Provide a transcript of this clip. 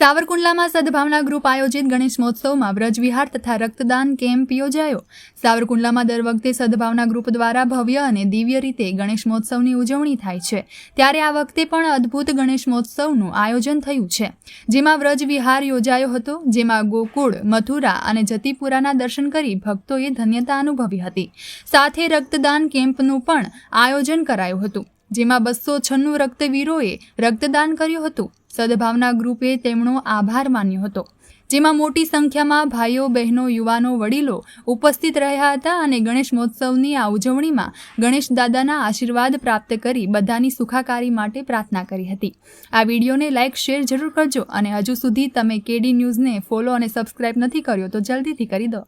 સાવરકુંડલામાં સદભાવના group આયોજિત ગણેશ મહોત્સવમાં વ્રજવિહાર તથા રક્તદાન કેમ્પ યોજાયો. સાવરકુંડલામાં દર વખતે સદભાવના ગ્રુપ દ્વારા ભવ્ય અને દિવ્ય રીતે ગણેશ મહોત્સવની ઉજવણી થાય છે. ત્યારે આ વખતે પણ અદ્ભુત ગણેશ મહોત્સવનું આયોજન થયું છે. જેમાં વ્રજવિહાર યોજાયો હતો, જેમાં ગોકુળ, મથુરા અને જતીપુરાના દર્શન કરી ભક્તોએ ધન્યતા અનુભવી હતી. સાથે રક્તદાન કેમ્પનું પણ આયોજન કરાયું હતું. જેમાં બસો છન્નું રક્તવીરોએ રક્તદાન કર્યું હતું. સદભાવના ગ્રુપે તેમનો આભાર માન્યો હતો. જેમાં મોટી સંખ્યામાં ભાઈઓ, બહેનો, યુવાનો, વડીલો ઉપસ્થિત રહ્યા હતા અને ગણેશ મહોત્સવની આ ઉજવણીમાં ગણેશ દાદાના આશીર્વાદ પ્રાપ્ત કરી બધાની સુખાકારી માટે પ્રાર્થના કરી હતી. આ વિડીયોને લાઇક શેર જરૂર કરજો અને હજુ સુધી તમે કેડી ન્યૂઝને ફોલો અને સબસ્ક્રાઇબ નથી કર્યો તો જલ્દીથી કરી દો.